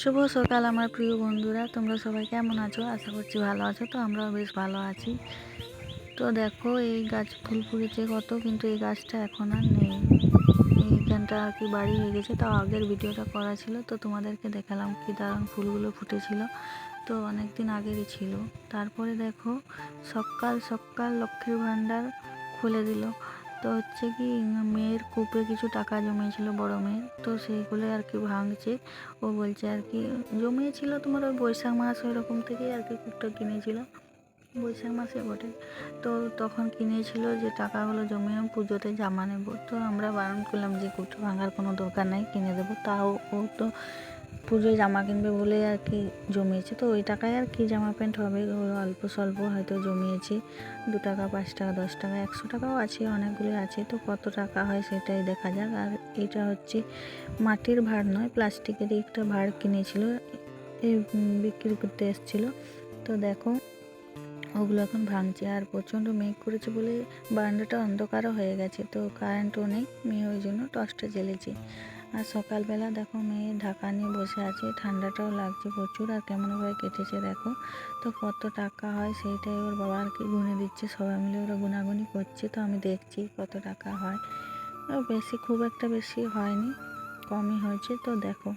শুভ সকাল আমার প্রিয় বন্ধুরা, তোমরা সবাই কেমন আছো? আশা করছি ভালো আছো, তো আমরাও বেশ ভালো আছি। তো দেখো, এই গাছ ফুল ফুটেছে কত, কিন্তু এই গাছটা এখন আর নেই। এইখানটা আর কি বাড়ি হয়ে গেছে, তাও আগের ভিডিওটা করা ছিল, তো তোমাদেরকে দেখালাম কি দারুণ ফুলগুলো ফুটেছিল। তো অনেক দিন আগেরই ছিল। তারপরে দেখো, সকাল সকাল লক্ষ্মীর ভাণ্ডার খুলে দিল। তো হচ্ছে কি মেয়ের কূপে কিছু টাকা জমিয়েছিল বড় মেয়ের। তো সেইগুলো আর কি ভাঙছে। ও বলছে আর কি, জমিয়েছিল তোমার ওই বৈশাখ মাস ওই রকম থেকেই আর কি কূপটা কিনেছিল। বৈশাখ মাসে বটে। তো তখন কিনেছিল যে টাকাগুলো জমিয়ে পুজোতে জামা নেব। তো আমরা বারণ করলাম যে কূপটা ভাঙার কোনো দরকার নাই, কিনে দেবো। তাও ও তো পুজোয় জামা কিনবে বলে আর কি জমিয়েছে। তো ওই টাকায় আর কি জামা প্যান্ট হবে? অল্প স্বল্প হয়তো জমিয়েছে। দু টাকা, পাঁচ টাকা, দশ টাকা, একশো টাকাও আছে অনেকগুলো আছে। তো কত টাকা হয় সেটাই দেখা যাক। আর এটা হচ্ছে মাটির ভাঁড় নয়, প্লাস্টিকেরই একটা ভাঁড় কিনেছিল। এই বিক্রি করতে এসেছিল। তো দেখো, ওগুলো এখন ভাঙছে। আর প্রচণ্ড মেঘ করেছে বলে বারান্দাটা অন্ধকারও হয়ে গেছে। তো কারেন্টও নেই মেয়ে ওই জন্য টর্চটা জ্বেলেছে। আর সকালবেলা দেখো মেয়ে ঢাকা নিয়ে বসে আছে। ঠান্ডাটাও লাগছে প্রচুর আর কেমনভাবে কেটেছে দেখো। তো কত টাকা হয় সেইটাই ওর বাবা আর কি গুনে দিচ্ছে। সবাই মিলে ওরা গুনাগুনি করছে তো আমি দেখছি কত টাকা হয়। বেশি, খুব একটা বেশি হয়নি, কমই হয়েছে। তো দেখো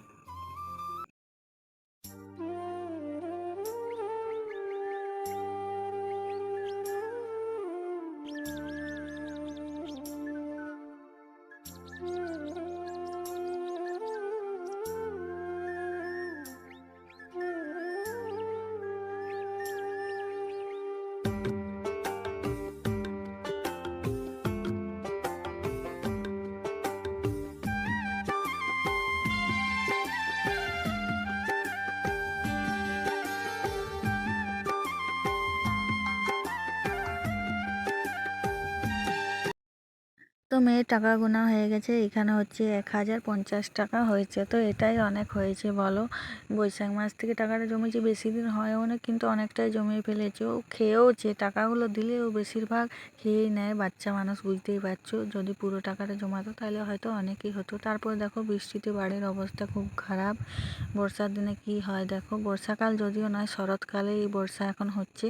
তো মেয়ের টাকা গোনা হয়ে গেছে, এখানে হচ্ছে এক হাজার পঞ্চাশ টাকা হয়েছে। তো এটাই অনেক হয়েছে বলো। বৈশাখ মাস থেকে টাকাটা জমেছে, বেশি দিন হয়ও না, কিন্তু অনেকটাই জমিয়ে ফেলেছে। ও খেয়েওছে, টাকাগুলো দিলে ও বেশিরভাগ খেয়েই নেয়, বাচ্চা মানুষ বুঝতেই পারছ। যদি পুরো টাকাটা জমাতো, তাহলে হয়তো অনেকই হতো। তারপর দেখো, বৃষ্টিতে বাড়ির অবস্থা খুব খারাপ। বর্ষার দিনে কি হয় দেখো, বর্ষাকাল যদিও নয় শরৎকালে এই বর্ষা এখন হচ্ছে।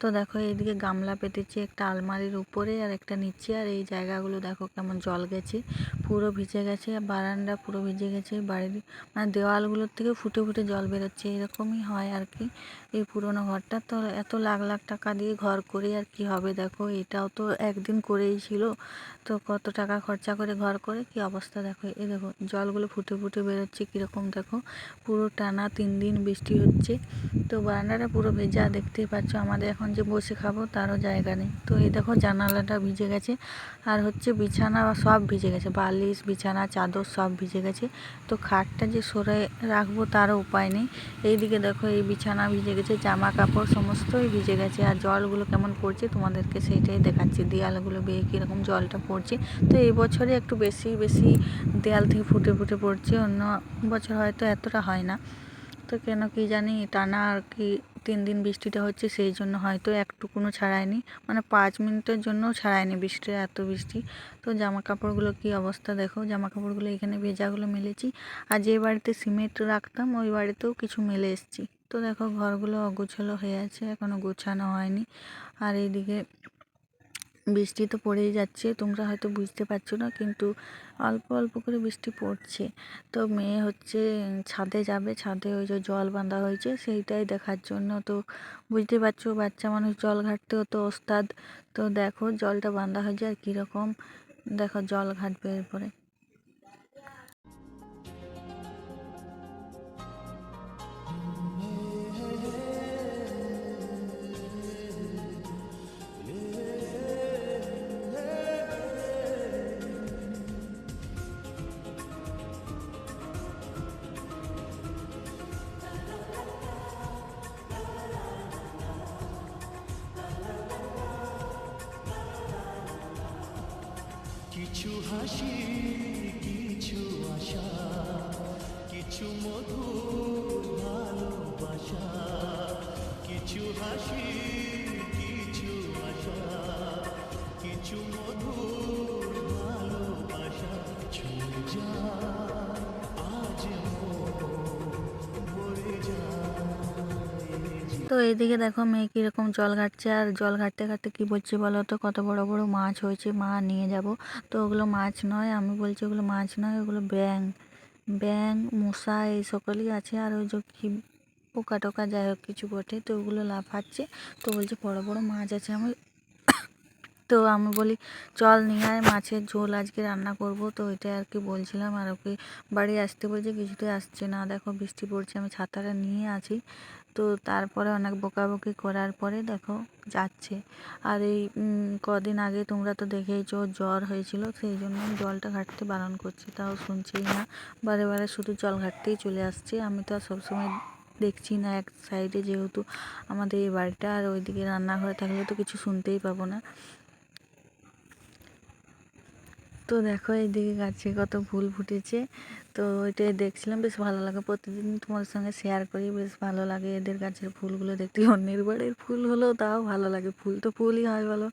তো দেখো, এইদিকে গামলা পেতেছে, একটা আলমারির উপরে আর একটা নিচে। আর এই জায়গাগুলো দেখো কেমন জল গেছে, পুরো ভিজে গেছে, বারান্দা পুরো ভিজে গেছে, বাড়ির মানে দেওয়ালগুলোর থেকে ফুটে ফুটে জল বেরোচ্ছে, এরকমই হয় আর কি। এই পুরোনো ঘরটা তো এত লাখ লাখ টাকা দিয়ে ঘর করে আর কি হবে দেখো, এটাও তো একদিন করেই ছিল। তো কত টাকা খরচা করে ঘর করে, কি অবস্থা দেখো, এই দেখো জলগুলো ফুটে ফুটে বেরোচ্ছে কীরকম দেখো, পুরো টানা তিন দিন বৃষ্টি হচ্ছে। তো বারান্দাটা পুরো ভেজা, দেখতেই পাচ্ছ আমাদের এখন যে বসে খাব তারও জায়গা নেই। তো এই দেখো জানালাটা ভিজে গেছে, আর হচ্ছে বিছানা সব ভিজে গেছে, বালিশ, বিছানা, চাদর সব ভিজে গেছে। তো খাটটা যে সরে রাখব তারও উপায় নেই। এইদিকে দেখো এই বিছানা ভিজে গেছে জামা কাপড় সমস্তই ভিজে গেছে আর জলগুলো কেমন পড়ছে তোমাদেরকে সেইটাই দেখাচ্ছি। দেয়ালগুলো বেয়ে কীরকম জলটা পড়ছে। তো এই বছরে একটু বেশি বেশি দেয়াল থেকে ফুটে ফুটে পড়ছে, অন্য বছর হয়তো এতটা হয় না। তো কেন কি জানি টানা আর কি তিন দিন বৃষ্টিটা হচ্ছে সেই জন্য হয়তো একটুকুনো ছাড়ায়নি। মানে পাঁচ মিনিটের জন্যও ছাড়ায়নি বৃষ্টিটা, এত বৃষ্টি। তো জামা কাপড়গুলো কি অবস্থা দেখো জামা কাপড়গুলো এখানে ভেজাগুলো মেলেছি। আর যে বাড়িতে সিমেন্ট রাখতাম, ওই বাড়িতেও কিছু মেলে এসেছি। তো দেখো ঘরগুলো অগোছালো হয়ে আছে এখনও গোছানো হয়নি। আর এইদিকে বৃষ্টি তো পড়েই যাচ্ছে, তোমরা হয়তো বুঝতে পারছ না, কিন্তু অল্প অল্প করে বৃষ্টি পড়ছে। তো মেয়ে হচ্ছে ছাদে যাবে, ছাদে ওই যে জল বাঁধা হয়েছে, সেইটাই দেখার জন্য। তো বুঝতে পারছ, বাচ্চা মানুষ জল ঘাটতেও তো ওস্তাদ। তো দেখো জলটা বাঁধা হয়েছে আর কীরকম, দেখো জল ঘাটবে এরপরে। কিছু হাসি, কিছু আশা, কিছু মধুর ভালোবাসা যা, আজ মন তো এইদিকে দেখো মেয়ে কীরকম জল ঘাটছে, আর জল ঘাটতে ঘাটতে কী বলছে বলো তো? কত বড় বড় মাছ হয়েছে, মা নিয়ে যাব। তো ওগুলো মাছ নয়, আমি বলছি ওগুলো মাছ নয়, ওগুলো ব্যাং ব্যাং মশা, এই সকলই আছে, আর ওই যে কি পোকা টোকা যাই হোক কিছু বটে, তো ওগুলো লাফাচ্ছে। তো বলছে, বড় বড় মাছ আছে আমি তো আমি বলি, চল নিয়ে আয় মাছের ঝোল, আজকে রান্না করব। তো ওইটাই আর কি বলছিলাম, আর ওকে বাড়ি আসতে বলছে, কিছুতেই আসছে না। দেখো, বৃষ্টি পড়ছে, আমি ছাতাটা নিয়ে আছি। তো তারপরে অনেক বকাবকি করার পরে দেখো, যাচ্ছে। আর এই কদিন আগে তোমরা তো দেখেইছো, জ্বর হয়েছিল, সেই জন্য আমি জলটা ঘাটতে বারণ করছি, তাও শুনছেই না। বারে বারে শুধু জল ঘাটতেই চলে আসছে। আমি তো আর সবসময় দেখছি না, এক সাইডে যেহেতু আমাদের এই বাড়িটা আর ওইদিকে রান্নাঘরে থাকলে তো কিছু শুনতেই পাবো না। তো দেখো এইদিকে গাছে কত ফুল ফুটেছে। তো ওইটাই দেখছিলাম, বেশ ভালো লাগে। প্রতিদিন তোমার সঙ্গে শেয়ার করি, বেশ ভালো লাগে এদের গাছের ফুলগুলো দেখতে। অন্যের বাড়ির ফুল হলেও তাও ভালো লাগে। ফুল তো ফুলই হয় বলো।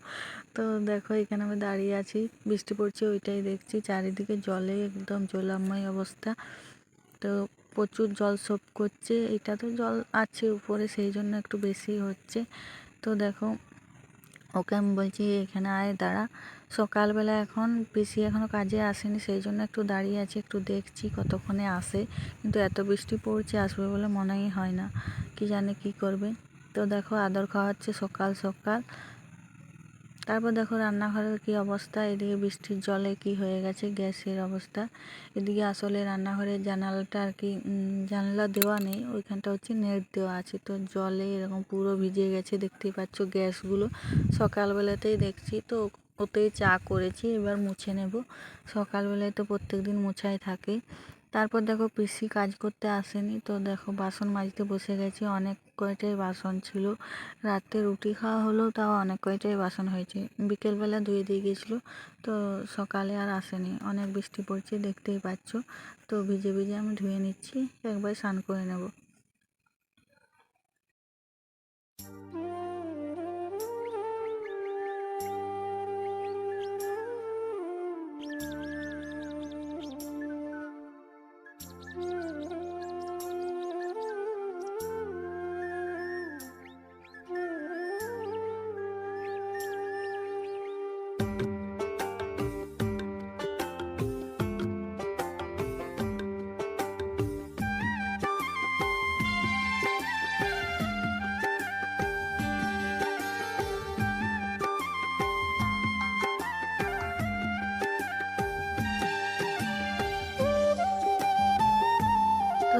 তো দেখো এখানে আমি দাঁড়িয়ে আছি, বৃষ্টি পড়ছে, ওইটাই দেখছি। চারিদিকে জলে একদম জলাময় অবস্থা। তো প্রচুর জল সোপ করছে। এটা তো জল আছে উপরে, সেই জন্য একটু বেশি হচ্ছে। তো দেখো, ওকে আমি বলছি, এখানে আয়, দাঁড়া। সকালবেলা এখন পিসি এখনও কাজে আসেনি, সেই জন্য একটু দাঁড়িয়ে আছি, একটু দেখছি কতক্ষণে আসে। কিন্তু এত বৃষ্টি পড়ছে, আসবে বলে মনেই হয় না। কি জানে কি করবে। তো দেখো, আদর খাওয়াচ্ছে সকাল সকাল। তারপর দেখো রান্নাঘরের কি অবস্থা? এদিকে বৃষ্টির জলে কি হয়ে গেছে? গ্যাসের অবস্থা। এদিকে আসলে রান্নাঘরের জানালাটা আর কি জানলা দেওয়া নেই, ওইখানটা হচ্ছে নেট দেওয়া আছে। তো জলে এরকম পুরো ভিজে গেছে, দেখতেই পাচ্ছ গ্যাসগুলো। সকালবেলাতেই দেখছি তো, ওতেই চা করেছি, এবার মুছে নেব। সকালবেলায় তো প্রত্যেক দিন মোছাই থাকে। তারপর দেখো পিসি কাজ করতে আসেনি। তো দেখো বাসন মাজতে বসে গেছি। অনেক কয়টাই বাসন ছিল। রাতে রুটি খাওয়া হলো, তাও অনেক কয়টাই বাসন হয়েছে। বিকেলবেলা ধুয়ে দিয়ে গেছিল, তো সকালে আর আসেনি। অনেক বৃষ্টি পড়ছে, দেখতেই পাচ্ছ। তো ভিজে ভিজে আমি ধুয়ে নিচ্ছি, একবার স্নান করে নেব।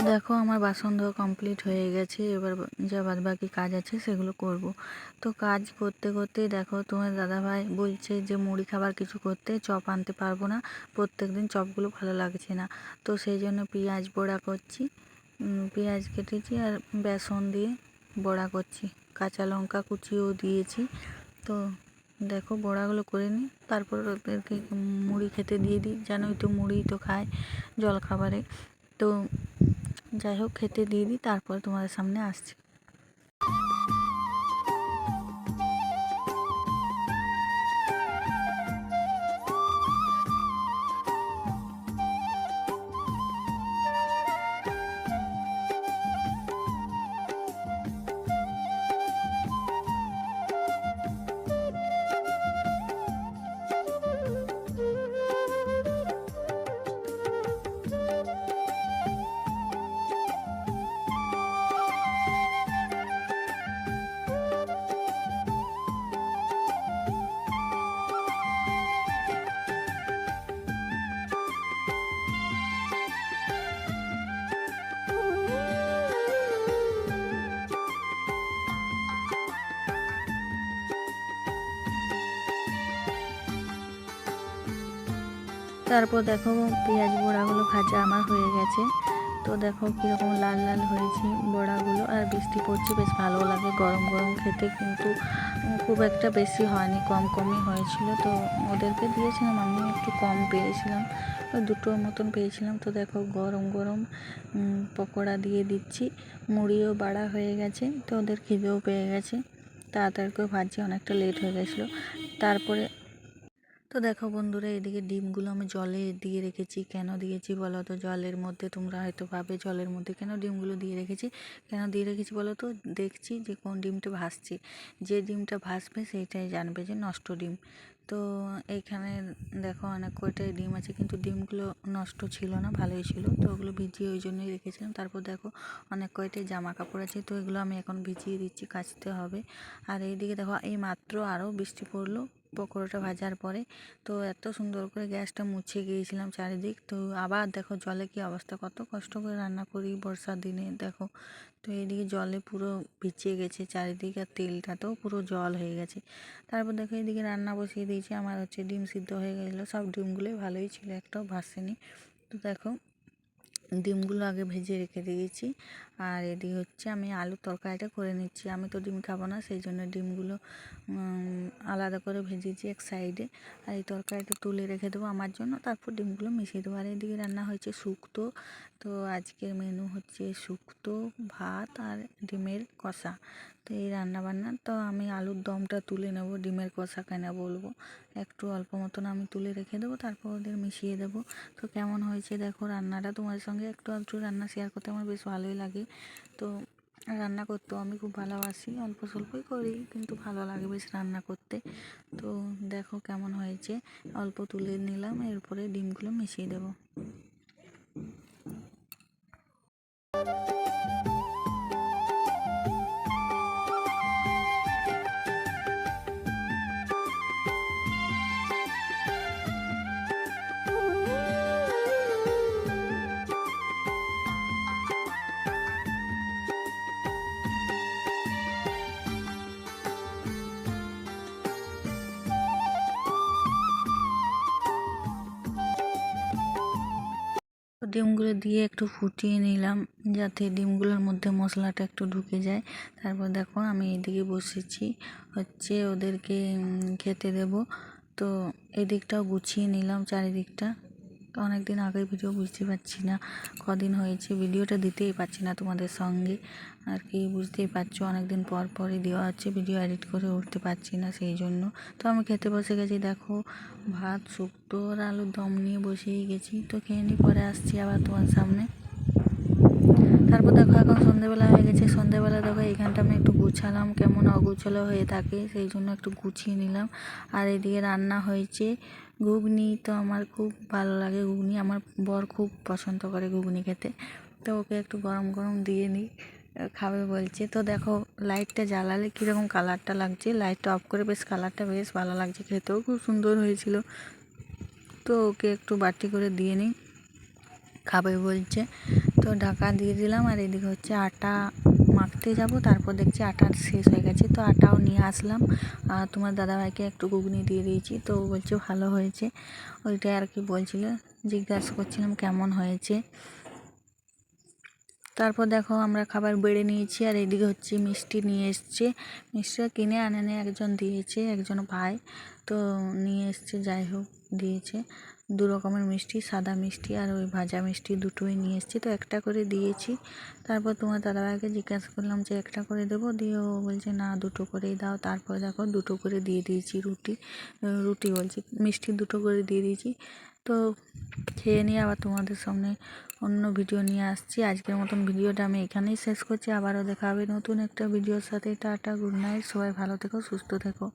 দেখো আমার বাসন ধোয়া কমপ্লিট হয়ে গেছে, এবার যা বাদ বাকি কাজ আছে সেগুলো করব। তো কাজ করতে করতেই দেখো তোমার দাদাভাই বলছে যে মুড়ি খাবার কিছু করতে চপ আনতে পারব না প্রত্যেক দিন চপগুলো ভালো লাগছে না। তো সেই জন্য পেঁয়াজ বড়া করছি পেঁয়াজ কেটেছি আর বেসন দিয়ে বড়া করছি। কাঁচা লঙ্কা কুচিও দিয়েছি। তো দেখো বড়াগুলো করে নিই, তারপর ওদেরকে মুড়ি খেতে দিয়ে দিই জানোই তো মুড়ি তো খায় জল খাবারে তো যাই হোক খেতে দিয়ে দিই তারপর তোমাদের সামনে আসছি। তারপর দেখো পেঁয়াজ বড়াগুলো ভাজা আমার হয়ে গেছে। তো দেখো কীরকম লাল লাল হয়েছে বড়াগুলো, আর বৃষ্টি পড়ছে, বেশ ভালো লাগে গরম গরম খেতে, কিন্তু খুব একটা বেশি হয়নি, কম কমই হয়েছিল। তো ওদেরকে দিয়েছিলাম আমি একটু কম পেয়েছিলাম। দুটোর মতন পেয়েছিলাম। তো দেখো গরম গরম পকোড়া দিয়ে দিচ্ছি, মুড়িও বাড়া হয়ে গেছে, তো ওদের খিদেও পেয়ে গেছে। তাড়াতাড়ি করে ভাজছি, অনেকটা লেট হয়ে গেছিল। তারপরে তো দেখো বন্ধুরা, এদিকে ডিমগুলো আমি জলে দিয়ে রেখেছি। কেন দিয়েছি বলো তো? জলের মধ্যে তোমরা হয়তো ভাবে, জলের মধ্যে কেন ডিমগুলো দিয়ে রেখেছি? কেন দিয়ে রেখেছি বলো তো? দেখছি যে কোন ডিমটা ভাসছে। যে ডিমটা ভাসবে সেইটাই জানবে যে নষ্ট ডিম। তো এইখানে দেখো অনেক কয়টাই ডিম আছে, কিন্তু ডিমগুলো নষ্ট ছিল না, ভালোই ছিল। তো ওগুলো ভিজিয়ে ওই জন্যই রেখেছিলাম। তারপর দেখো অনেক কয়টাই জামা কাপড় আছে, তো এগুলো আমি এখন ভিজিয়ে দিচ্ছি, কাচতে হবে। আর এইদিকে দেখো এই মাত্র আরও বৃষ্টি পড়ল। পকোড়াটা ভাজার পরে তো এত সুন্দর করে গ্যাসটা মুছে গিয়েছিলাম চারিদিক। তো আবার দেখো জলে কি অবস্থা, কত কষ্ট করে রান্না করি বর্ষার দিনে, দেখো। তো এইদিকে জলে পুরো ভিজে গেছে চারিদিক আর তেলটাতেও পুরো জল হয়ে গেছে। তারপর দেখো এদিকে রান্না বসিয়ে দিয়েছি, আমার হচ্ছে ডিম সিদ্ধ হয়ে গেছিল, সব ডিমগুলোই ভালোই ছিল, একটাও ভাসেনি। তো দেখো ডিমগুলো আগে ভেজে রেখে দিয়েছি। আর এদিকে হচ্ছে আমি আলু তরকারিটা করে নিচ্ছি। আমি তো ডিম খাব না, সেই জন্য ডিমগুলো আলাদা করে ভেজেছি এক সাইডে। আর এই তরকারিটা তুলে রেখে দেবো আমার জন্য। তারপর ডিমগুলো মিশিয়ে দেবো। আর এদিকে রান্না হয়েছে শুক্তো। তো আজকের মেনু হচ্ছে শুক্তো, ভাত আর ডিমের কষা। তো এই রান্না বান্না তো আমি আলুর দমটা তুলে নেব, ডিমের কষা কেন বলব। একটু অল্প মতন আমি তুলে রেখে দেবো, তারপর ওদের মিশিয়ে দেবো। তো কেমন হয়েছে দেখো রান্নাটা তোমার সঙ্গে একটু একটু রান্না শেয়ার করতে আমার বেশ ভালোই লাগে। তো রান্না করতেও আমি খুব ভালোবাসি, অল্প স্বল্পই করি, কিন্তু ভালো লাগে বেশ রান্না করতে। তো দেখো কেমন হয়েছে, অল্প তুলে নিলাম, এরপরে ডিমগুলো মিশিয়ে দেবো। ডিমগুলো দিয়ে একটু ফুটিয়ে নিলাম, যাতে ডিমগুলোর মধ্যে মশলাটা একটু ঢুকে যায়। তারপর দেখো আমি এদিকে বসেছি, হচ্ছে ওদেরকে খেতে দেব। তো এদিকটাও গুছিয়ে নিলাম চারিদিকটা। অনেক দিন আগের ভিডিও বুঝতে পারছি না, কদিন হয়েছে ভিডিওটা দিতেই পারছি না তোমাদের সঙ্গে। আর কি বুঝতেই পারছ অনেক দিন পর পরই দেওয়া হচ্ছে ভিডিও এডিট করে উঠতে পারছি না সেই জন্য। তো আমি খেতে বসে গেছি, দেখো, ভাত, শুক্তো আর আলুর দম নিয়ে বসেই গেছি। তো খেয়ে নিয়ে পরে আসছি আবার তোমার সামনে। তারপর দেখো এখন সন্ধেবেলা হয়ে গেছে। সন্ধেবেলা দেখো এখানটা আমি একটু গুছালাম, কেমন অগুছালো হয়ে থাকে, সেই জন্য একটু গুছিয়ে নিলাম। আর এদিকে রান্না হয়েছে ঘুগনি, তো আমার খুব ভালো লাগে ঘুগনি। আমার বর খুব পছন্দ করে ঘুগনি খেতে। তো ওকে একটু গরম গরম দিয়ে নিই, খাবে বলছে। তো দেখো লাইটটা জ্বালালে কীরকম কালারটা লাগছে। লাইটটা অফ করে বেশ কালারটা বেশ ভালো লাগছে। খেতেও খুব সুন্দর হয়েছিল। তো ওকে একটু বাটি করে দিয়ে নিই। খাবে বলছে। তো ঢাকা দিয়ে দিলাম আর এদিকে হচ্ছে আটা মাখতে যাব, তারপর দেখছি আটা শেষ হয়ে গেছে। তো আটাও নিয়ে আসলাম। আর তোমার দাদাভাইকে একটু ঘুগনি দিয়ে দিয়েছি, তো বলছে ভালো হয়েছে। ওইটাই আর কি বলছিল, জিজ্ঞাসা করছিলাম কেমন হয়েছে। তারপর দেখো আমরা খাবার বেড়ে নিয়েছি আর এদিকে হচ্ছে মিষ্টি নিয়ে এসছে। মিষ্টিটা কিনে আনেনি একজন দিয়েছে, একজন ভাই, তো নিয়ে এসছে, যাই হোক দিয়েছে। দু রকমের মিষ্টি, সাদা মিষ্টি আর ওই ভাজা মিষ্টি দুটোই নিয়ে এসেছি। তো একটা করে দিয়েছি। তারপর তোমার দাদাভাইকে জিজ্ঞাসা করলাম যে একটা করে দেবো? দিয়ে ও বলছে, না, দুটো করেই দাও। তারপর দেখো দুটো করে দিয়ে দিয়েছি রুটি। রুটি বলছি, মিষ্টি দুটো করে দিয়ে দিয়েছি। তো খেয়ে নিয়ে আবার তোমাদের সামনে অন্য ভিডিও নিয়ে আসছি। আজকের মতন ভিডিওটা আমি এখানেই শেষ করছি। আবারও দেখা হবে নতুন একটা ভিডিওর সাথে। টাটা, গুড নাইট। সবাই ভালো থেকো, সুস্থ থেকো।